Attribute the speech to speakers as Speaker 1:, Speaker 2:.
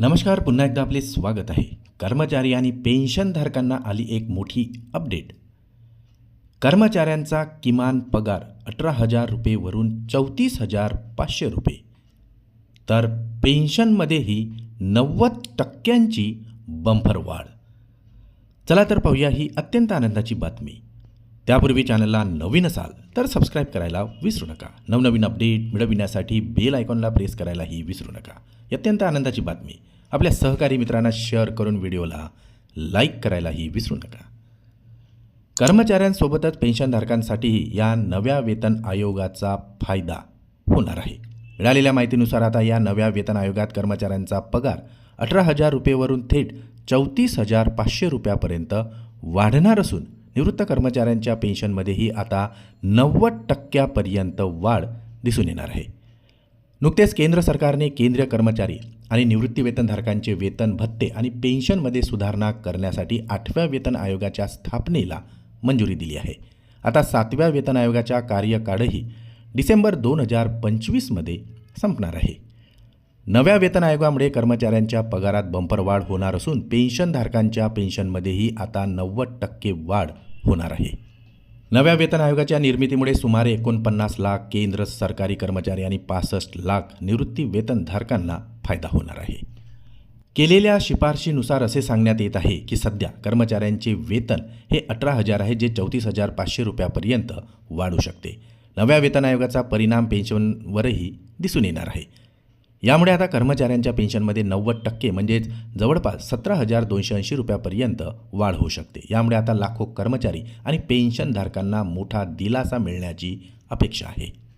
Speaker 1: नमस्कार पुन्हा एकदा आपले स्वागत आहे. कर्मचारी आणि पेन्शनधारकांना आली एक मोठी अपडेट. कर्मचाऱ्यांचा किमान पगार अठरा हजार रुपयेवरून चौतीस हजार पाचशे रुपये. तर पेन्शनमध्येही नव्वद टक्क्यांची बंफर वाढ. चला तर पाहूया ही अत्यंत आनंदाची बातमी. त्यापूर्वी चॅनलला नवीन असाल तर सबस्क्राईब करायला विसरू नका. नवनवीन अपडेट मिळविण्यासाठी बेल आयकॉनला प्रेस करायलाही विसरू नका. अत्यंत आनंदाची बातमी. आपल्या सहकारी मित्रांना शेअर करून व्हिडिओला लाईक करायलाही विसरू नका. कर्मचाऱ्यांसोबतच पेन्शनधारकांसाठीही या नव्या वेतन आयोगाचा फायदा होणार आहे. मिळालेल्या माहितीनुसार आता या नव्या वेतन आयोगात कर्मचाऱ्यांचा पगार अठरा हजार रुपयेवरून थेट चौतीस हजार पाचशे रुपयापर्यंत वाढणार असून निवृत्त कर्मचाऱ्यांच्या पेन्शनमध्येही आता नव्वद टक्क्यापर्यंत वाढ दिसून येणार आहे. नुकतेच केंद्र सरकारने केंद्रीय कर्मचारी आणि निवृत्तीवेतनधारकांचे वेतन भत्ते आणि पेन्शनमध्ये सुधारणा करण्यासाठी आठव्या वेतन आयोगाच्या स्थापनेला मंजुरी दिली आहे. आता सातव्या वेतन आयोगाच्या कार्यकाळही डिसेंबर दोन हजार पंचवीसमध्ये संपणार आहे. नव्या वेतन आयोगामुळे कर्मचाऱ्यांच्या पगारात बंपर वाढ होणार असून पेन्शनधारकांच्या पेन्शनमध्येही आता नव्वद टक्के वाढ होणार आहे. नव्या वेतन आयोगाच्या निर्मितीमुळे सुमारे एकोणपन्नास लाख केंद्र सरकारी कर्मचारी आणि पासष्ट लाख निवृत्ती वेतनधारकांना फायदा होणार आहे. केलेल्या शिफारशीनुसार असे सांगण्यात येत आहे की सध्या कर्मचाऱ्यांचे वेतन हे अठरा हजार आहे जे चौतीस हजार पाचशे रुपयापर्यंत वाढू शकते. नव्या वेतन आयोगाचा परिणाम पेन्शनवरही दिसून येणार आहे. यामुळे आता कर्मचाऱ्यांच्या पेन्शनमध्ये नव्वद टक्के म्हणजेच जवळपास सतरा हजार दोनशे ऐंशी रुपयापर्यंत वाढ होऊ शकते. यामुळे आता लाखो कर्मचारी आणि पेन्शनधारकांना मोठा दिलासा मिळण्याची अपेक्षा आहे.